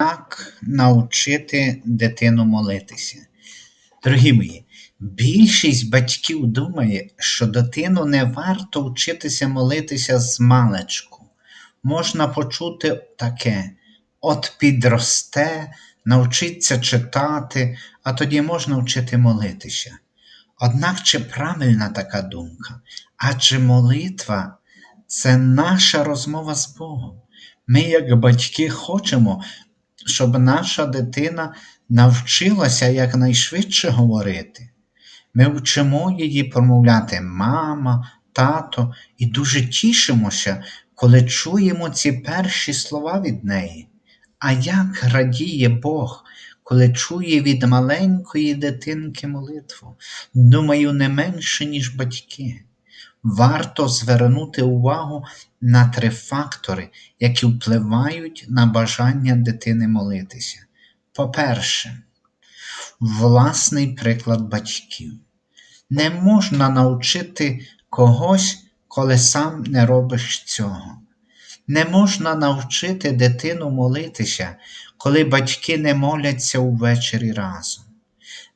Як навчити дитину молитися? Дорогі мої, більшість батьків думає, що дитину не варто вчитися молитися з маличку. Можна почути таке: от підросте, навчиться читати, а тоді можна вчити молитися. Однак чи правильна така думка? Адже молитва це наша розмова з Богом. Ми, як батьки, хочемо, щоб наша дитина навчилася якнайшвидше говорити. Ми вчимо її промовляти мама, тато і дуже тішимося, коли чуємо ці перші слова від неї. А як радіє Бог, коли чує від маленької дитинки молитву, думаю, не менше, ніж батьки. Варто звернути увагу на три фактори, які впливають на бажання дитини молитися. По-перше, власний приклад батьків. Не можна навчити когось, коли сам не робиш цього. Не можна навчити дитину молитися, коли батьки не моляться увечері разом.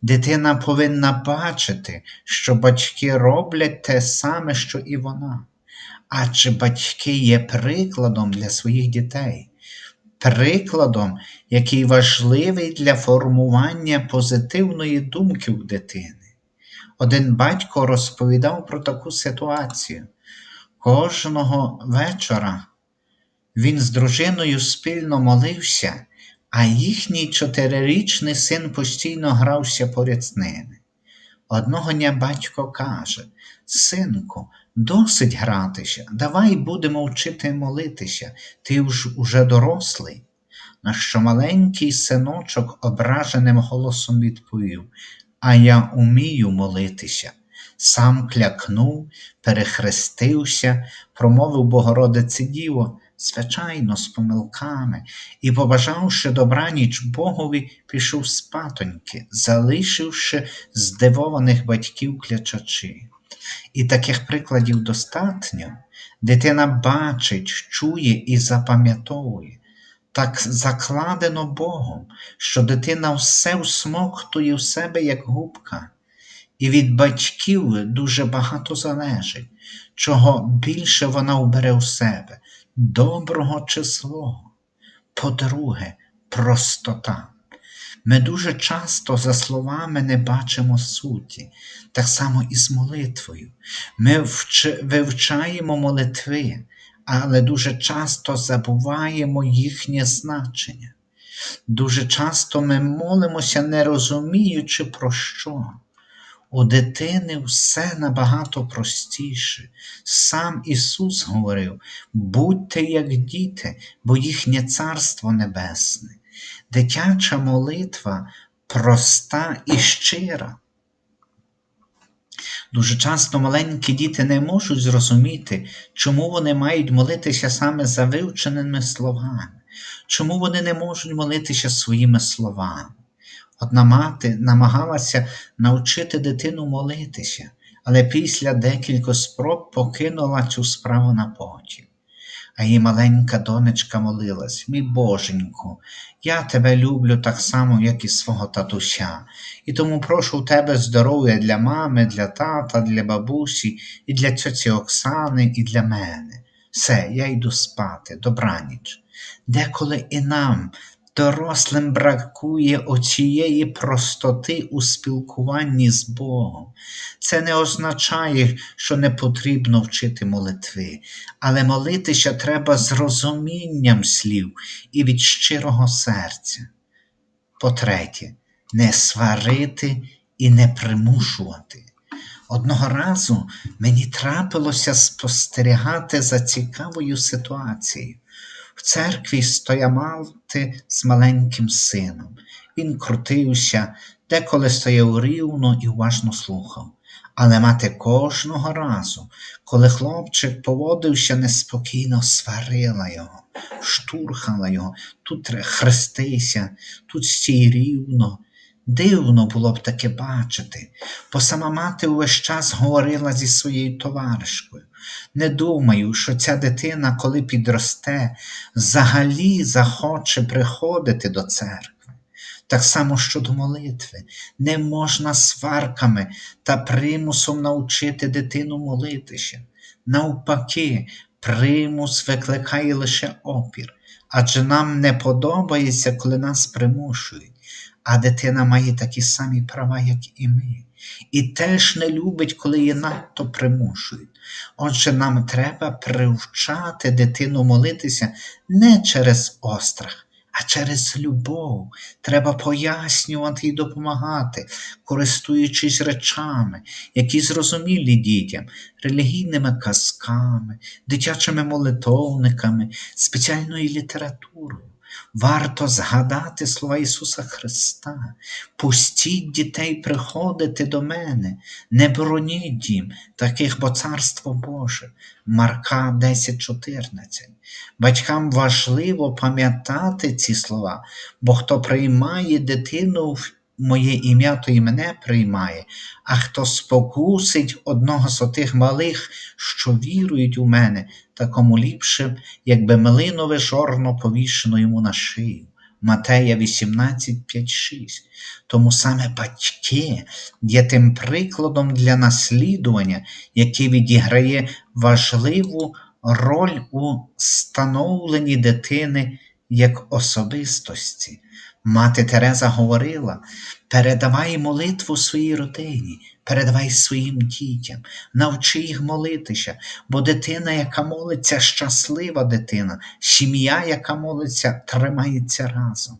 Дитина повинна бачити, що батьки роблять те саме, що і вона. Адже батьки є прикладом для своїх дітей, прикладом, який важливий для формування позитивної думки в дитини. Один батько розповідав про таку ситуацію. Кожного вечора він з дружиною спільно молився, а їхній чотирирічний син постійно грався поряд ними. Одного дня батько каже: Синку, досить гратися, давай будемо вчити молитися, ти ж уже дорослий. На що маленький синочок ображеним голосом відповів: А я умію молитися. Сам клякнув, перехрестився, промовив Богородице Діво, звичайно, з помилками, і, побажавши добраніч Богові, пішов спатоньки, залишивши здивованих батьків клячачи. І таких прикладів достатньо. Дитина бачить, чує і запам'ятовує. Так закладено Богом, що дитина все всмоктує в себе, як губка, і від батьків дуже багато залежить, чого більше вона вбере в себе, доброго чи злого. По-друге, простота. Ми дуже часто за словами не бачимо суті, так само і з молитвою. Ми вч... вивчаємо молитви, але дуже часто забуваємо їхнє значення. Дуже часто ми молимося, не розуміючи, про що. У дитини все набагато простіше. Сам Ісус говорив: будьте як діти, бо їхнє Царство Небесне. Дитяча молитва проста і щира. Дуже часто маленькі діти не можуть зрозуміти, чому вони мають молитися саме за вивченими словами, чому вони не можуть молитися своїми словами. Одна мати намагалася навчити дитину молитися, але після декількох спроб покинула цю справу на потім. А її маленька донечка молилась, мій боженьку, я тебе люблю так само, як і свого татуся, і тому прошу у тебе здоров'я для мами, для тата, для бабусі, і для цьоці Оксани, і для мене. Все, я йду спати, добраніч. Деколи і нам Дорослим бракує оцієї простоти у спілкуванні з Богом. Це не означає, що не потрібно вчити молитви, але молитися треба з розумінням слів і від щирого серця. По-третє, не сварити і не примушувати. Одного разу мені трапилося спостерігати за цікавою ситуацією. В церкві стоя мати з маленьким сином. Він крутився, деколи стояв рівно і уважно слухав. Але мати кожного разу, коли хлопчик поводився неспокійно, сварила його, штурхала його, тут хрестися, тут стій рівно. Дивно було б таке бачити, бо сама мати увесь час говорила зі своєю товаришкою. Не думаю, що ця дитина, коли підросте, взагалі захоче приходити до церкви. Так само щодо молитви, не можна сварками та примусом навчити дитину молитися. Навпаки, примус викликає лише опір, адже нам не подобається, коли нас примушують, а дитина має такі самі права, як і ми, і теж не любить, коли її надто примушують. Отже, нам треба привчати дитину молитися не через острах, а через любов. Треба пояснювати і допомагати, користуючись речами, які зрозумілі дітям, релігійними казками, дитячими молитовниками, спеціальною літературою. Варто згадати слова Ісуса Христа, пустіть дітей приходити до мене, не бороніть їм, таких, бо Царство Боже. Марка 10.14. Батькам важливо пам'ятати ці слова, бо хто приймає дитину в моє ім'я, то і мене приймає, а хто спокусить одного з отих малих, що вірують у мене, такому ліпше, якби милинове жорно повішено йому на шию. Матея 18, 5, 6. Тому саме батьки є тим прикладом для наслідування, який відіграє важливу роль у становленні дитини як особистості. Мати Тереза говорила: передавай молитву своїй родині, передавай своїм дітям, навчи їх молитися, бо дитина, яка молиться, щаслива дитина, сім'я, яка молиться, тримається разом.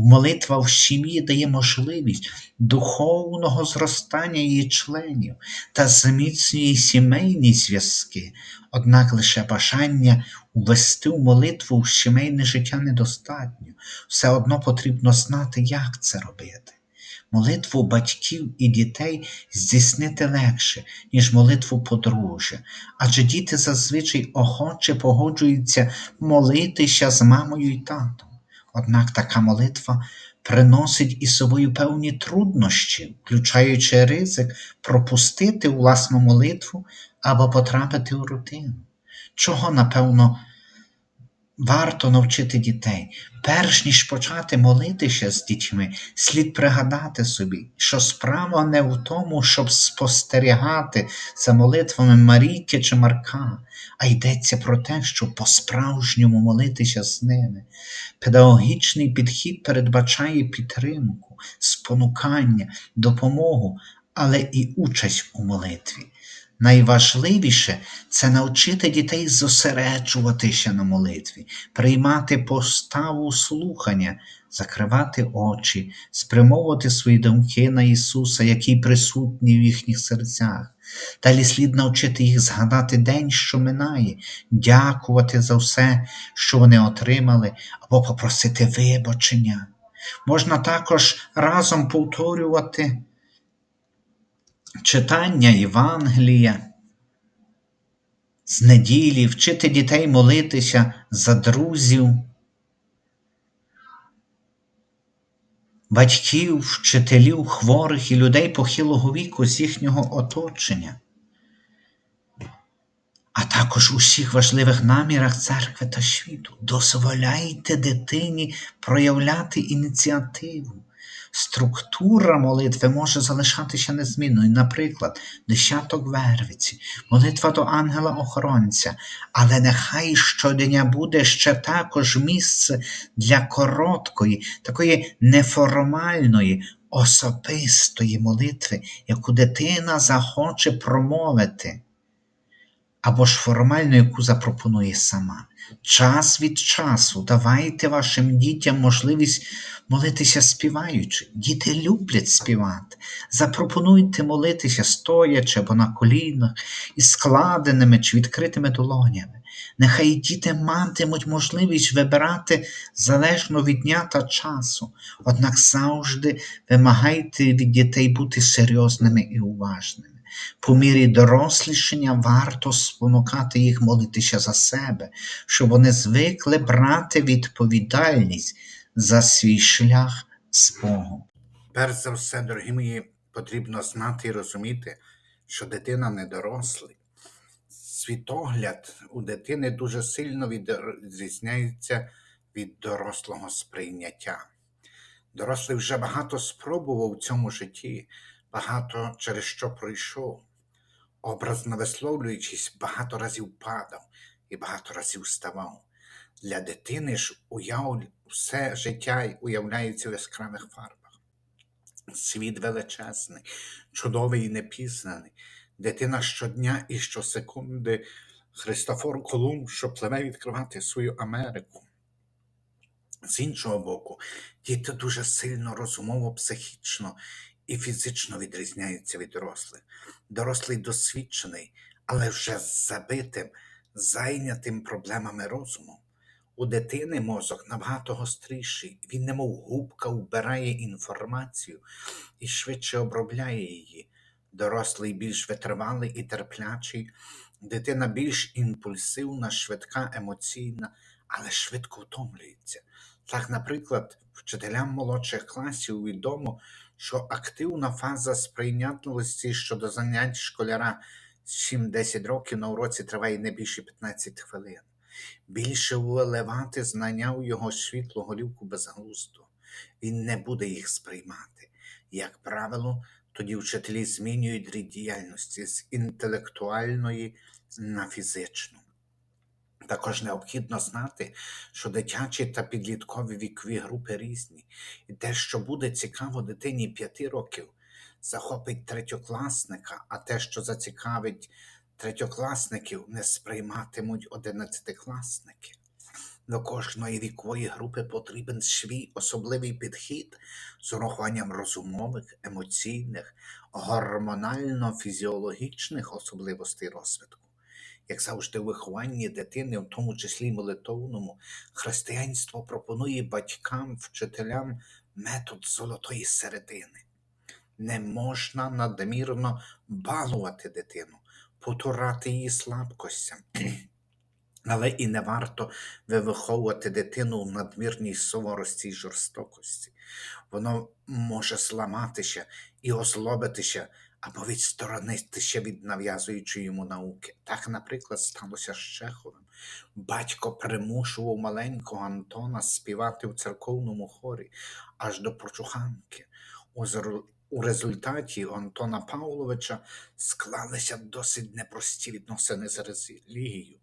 Молитва в сім'ї дає можливість духовного зростання її членів та зміцнює сімейні зв'язки, однак лише бажання ввести в молитву в сімейне життя недостатньо, все одно потрібно знати, як це робити. Молитву батьків і дітей здійснити легше, ніж молитву подружжя, адже діти зазвичай охоче погоджуються молитися з мамою і татом. Однак така молитва приносить із собою певні труднощі, включаючи ризик пропустити власну молитву або потрапити у рутину, чого, напевно, варто навчити дітей. Перш ніж почати молитися з дітьми, слід пригадати собі, що справа не в тому, щоб спостерігати за молитвами Марійки чи Марка, а йдеться про те, щоб по-справжньому молитися з ними. Педагогічний підхід передбачає підтримку, спонукання, допомогу, але і участь у молитві. Найважливіше це навчити дітей зосереджуватися на молитві, приймати поставу слухання, закривати очі, спрямовувати свої думки на Ісуса, який присутній в їхніх серцях. Далі слід навчити їх згадати день, що минає, дякувати за все, що вони отримали, або попросити вибачення. Можна також разом повторювати читання Євангелія, з неділі, вчити дітей молитися за друзів, батьків, вчителів, хворих і людей похилого віку з їхнього оточення, а також у всіх важливих намірах церкви та світу. Дозволяйте дитині проявляти ініціативу. Структура молитви може залишатися незмінною, наприклад, десяток вервиці, молитва до ангела-охоронця, але нехай щодня буде ще також місце для короткої, такої неформальної, особистої молитви, яку дитина захоче промовити, або ж формальну, яку запропонує сама. Час від часу давайте вашим дітям можливість молитися співаючи. Діти люблять співати. Запропонуйте молитися стоячи або на колінах, із складеними чи відкритими долонями. Нехай діти матимуть можливість вибирати залежно від дня та часу, однак завжди вимагайте від дітей бути серйозними і уважними. По мірі дорослішання варто спонукати їх молитися за себе, щоб вони звикли брати відповідальність за свій шлях з Богом. Перш за все, дорогі мої, потрібно знати і розуміти, що дитина не дорослий. Світогляд у дитини дуже сильно відрізняється від дорослого сприйняття. Дорослий вже багато спробував у цьому житті, багато через що пройшов. Образно висловлюючись, багато разів падав і багато разів вставав. Для дитини ж уяв... все життя уявляється в яскравих фарбах. Світ величезний, чудовий і непізнаний. Дитина щодня і щосекунди Христофор Колумб, що пливе відкривати свою Америку. З іншого боку, діти дуже сильно розумово, психічно і фізично відрізняються від дорослих. Дорослий досвідчений, але вже забитим, зайнятим проблемами розуму. У дитини мозок набагато гостріший, він, немов губка, вбирає інформацію і швидше обробляє її. Дорослий більш витривалий і терплячий, дитина більш імпульсивна, швидка, емоційна, але швидко втомлюється. Так, наприклад, вчителям молодших класів відомо, що активна фаза сприйнятливості щодо занять школяра 7-10 років на уроці триває не більше 15 хвилин. Більше виливати знання у його світлу голівку безглуздо. Він не буде їх сприймати. Як правило, тоді вчителі змінюють рід діяльності з інтелектуальної на фізичну. Також необхідно знати, що дитячі та підліткові вікові групи різні, і те, що буде цікаво дитині 5 років, захопить третьокласника, а те, що зацікавить третьокласників, не сприйматимуть одинадцятикласники. До кожної вікової групи потрібен свій особливий підхід з урахуванням розумових, емоційних, гормонально-фізіологічних особливостей розвитку. Як завжди, у вихованні дитини, в тому числі молитовному, християнство пропонує батькам, вчителям метод золотої середини. Не можна надмірно балувати дитину, потурати її слабкостям, але і не варто виховувати дитину в надмірній суворості й жорстокості. Воно може зламатися і озлобитися або відсторонитися від нав'язуючої йому науки. Так, наприклад, сталося з Чеховим. Батько примушував маленького Антона співати в церковному хорі аж до прочуханки. У результаті Антона Павловича склалися досить непрості відносини з релігією.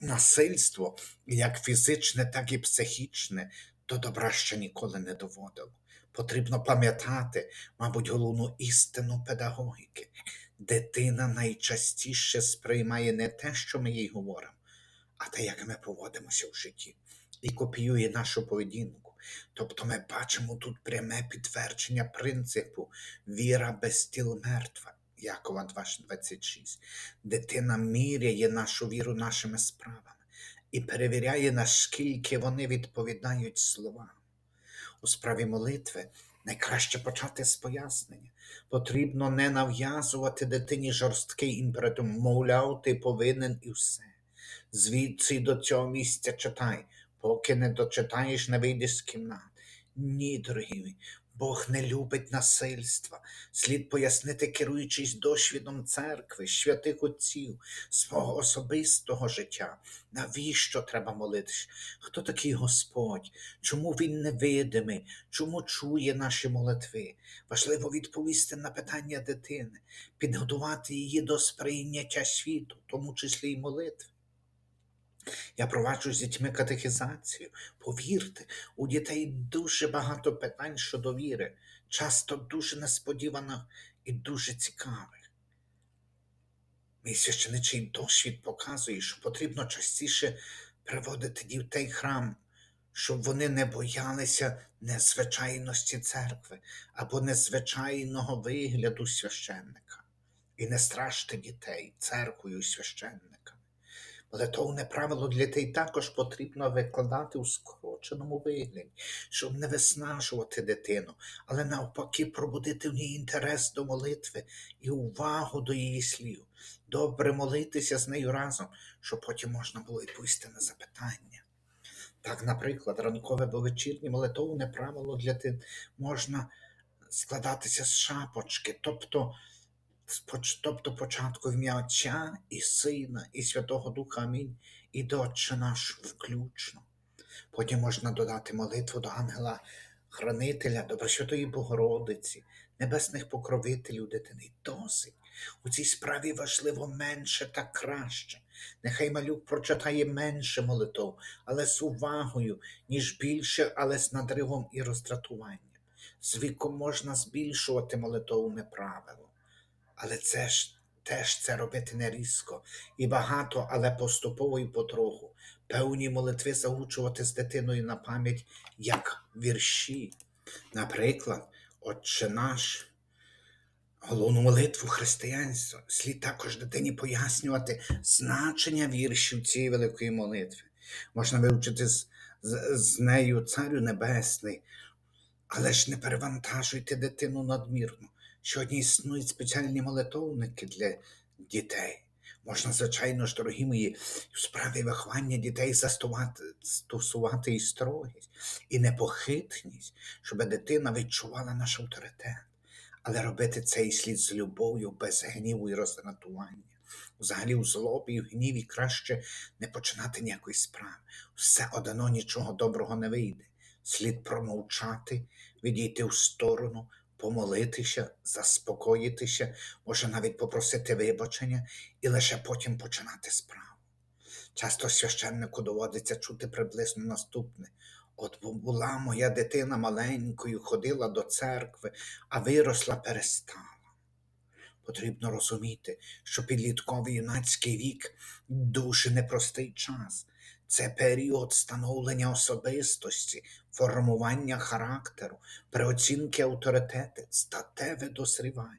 Насильство, як фізичне, так і психічне, до добра ще ніколи не доводило. Потрібно пам'ятати, мабуть, головну істину педагогіки. Дитина найчастіше сприймає не те, що ми їй говоримо, а те, як ми поводимося в житті, і копіює нашу поведінку. Тобто ми бачимо тут пряме підтвердження принципу віра без тіл мертва. Якова 2.26. Дитина міряє нашу віру нашими справами і перевіряє, наскільки вони відповідають словам. У справі молитви найкраще почати з пояснення. Потрібно не нав'язувати дитині жорсткий імператив, мовляв, ти повинен і все. Звідси до цього місця читай, поки не дочитаєш, не вийдеш з кімнат. Ні, дорогі, Бог не любить насильства. Слід пояснити, керуючись досвідом церкви, святих отців, свого особистого життя. Навіщо треба молитися? Хто такий Господь? Чому Він невидимий? Чому чує наші молитви? Важливо відповісти на питання дитини, підготувати її до сприйняття світу, в тому числі й молитви. Я проваджу з дітьми катехізацію. Повірте, у дітей дуже багато питань щодо віри, часто дуже несподіваних і дуже цікавих. Мій священичий досвід показує, що потрібно частіше приводити дітей храм, щоб вони не боялися незвичайності церкви або незвичайного вигляду священника. І не страште дітей церквою і священниками. Молитовне правило для дітей також потрібно викладати у скороченому вигляді, щоб не виснажувати дитину, але навпаки пробудити в ній інтерес до молитви і увагу до її слів. Добре молитися з нею разом, щоб потім можна було відповісти на запитання. Так, наприклад, ранкове або вечірнє молитовне правило для тих можна складатися з шапочки, тобто, тобто початку в ім'я Отця і Сина, і Святого Духа Амінь, і до Отче наш включно. Потім можна додати молитву до ангела Хранителя, до Пресвятої Богородиці, небесних покровителів дитини. Досить. У цій справі важливо менше та краще. Нехай малюк прочитає менше молитов, але з увагою, ніж більше, але з надривом і роздратуванням. З віком можна збільшувати молитовне правило, але це ж теж це робити не різко і багато, але поступово і потроху. Певні молитви заучувати з дитиною на пам'ять як вірші. Наприклад, Отче наш, головну молитву християнства, слід також дитині пояснювати значення віршів цієї великої молитви. Можна вивчити з, з, з нею Царю Небесний, але ж не перевантажуйте дитину надмірно. Сьогодні існують спеціальні молитовники для дітей. Можна, звичайно ж, дорогі мої, в справі виховання дітей застосувати, стосувати і строгість, і непохитність, щоб дитина відчувала наш авторитет. Але робити це і слід з любов'ю, без гніву і роздратування. Взагалі, у злобі в гніві краще не починати ніякої справи. Все одно нічого доброго не вийде. Слід промовчати, відійти в сторону, помолитися, заспокоїтися, може навіть попросити вибачення і лише потім починати справу. Часто священнику доводиться чути приблизно наступне. От бу- була моя дитина маленькою, ходила до церкви, а виросла перестала. Потрібно розуміти, що підлітковий юнацький вік дуже непростий час. Це період становлення особистості, формування характеру, переоцінки авторитети, статеве дозрівання.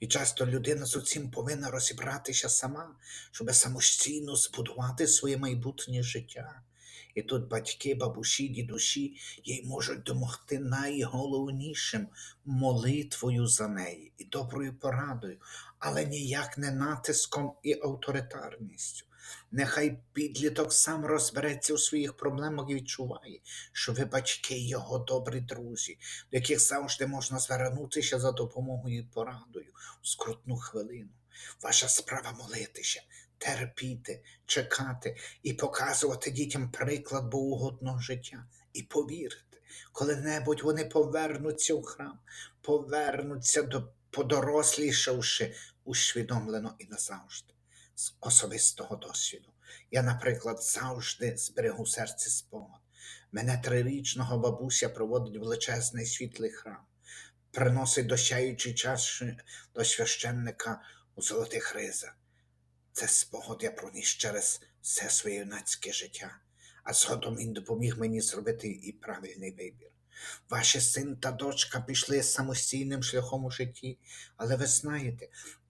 І часто людина з усім повинна розібратися сама, щоб самостійно збудувати своє майбутнє життя. І тут батьки, бабусі, дідусі їй можуть допомогти найголовнішим молитвою за неї і доброю порадою, але ніяк не натиском і авторитарністю. Нехай підліток сам розбереться у своїх проблемах і відчуває, що ви батьки його добрі друзі, до яких завжди можна звернутися за допомогою і порадою у скрутну хвилину. Ваша справа молитися, терпіти, чекати і показувати дітям приклад богоугодного життя. І повірте, коли-небудь вони повернуться в храм, повернуться до подорослішавши усвідомлено і назавжди з особистого досвіду. Я, наприклад, завжди зберегу в серці спогад. Мене трирічного бабуся проводить величезний світлий храм, приносить досяючий час до священника у золотих ризах. Це спогад я проніс через все своє юнацьке життя, а згодом він допоміг мені зробити і правильний вибір. Ваші син та дочка пішли самостійним шляхом у житті, але ви знаєте,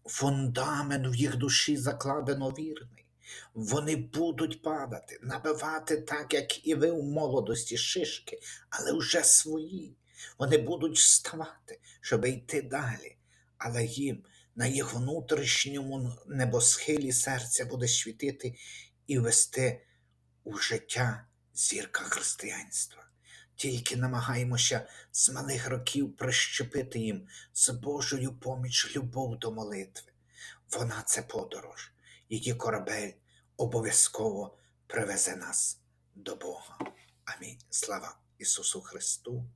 фундамент в їх душі закладено вірний. Вони будуть падати, набивати так, як і ви у молодості шишки, але вже свої. Вони будуть вставати, щоб йти далі, але їм на їх внутрішньому небосхилі серця буде світити і вести у життя зірка християнства. Тільки намагаємося з малих років прищепити їм з Божою поміч любов до молитви. Вона це подорож, її корабель обов'язково привезе нас до Бога. Амінь. Слава Ісусу Христу!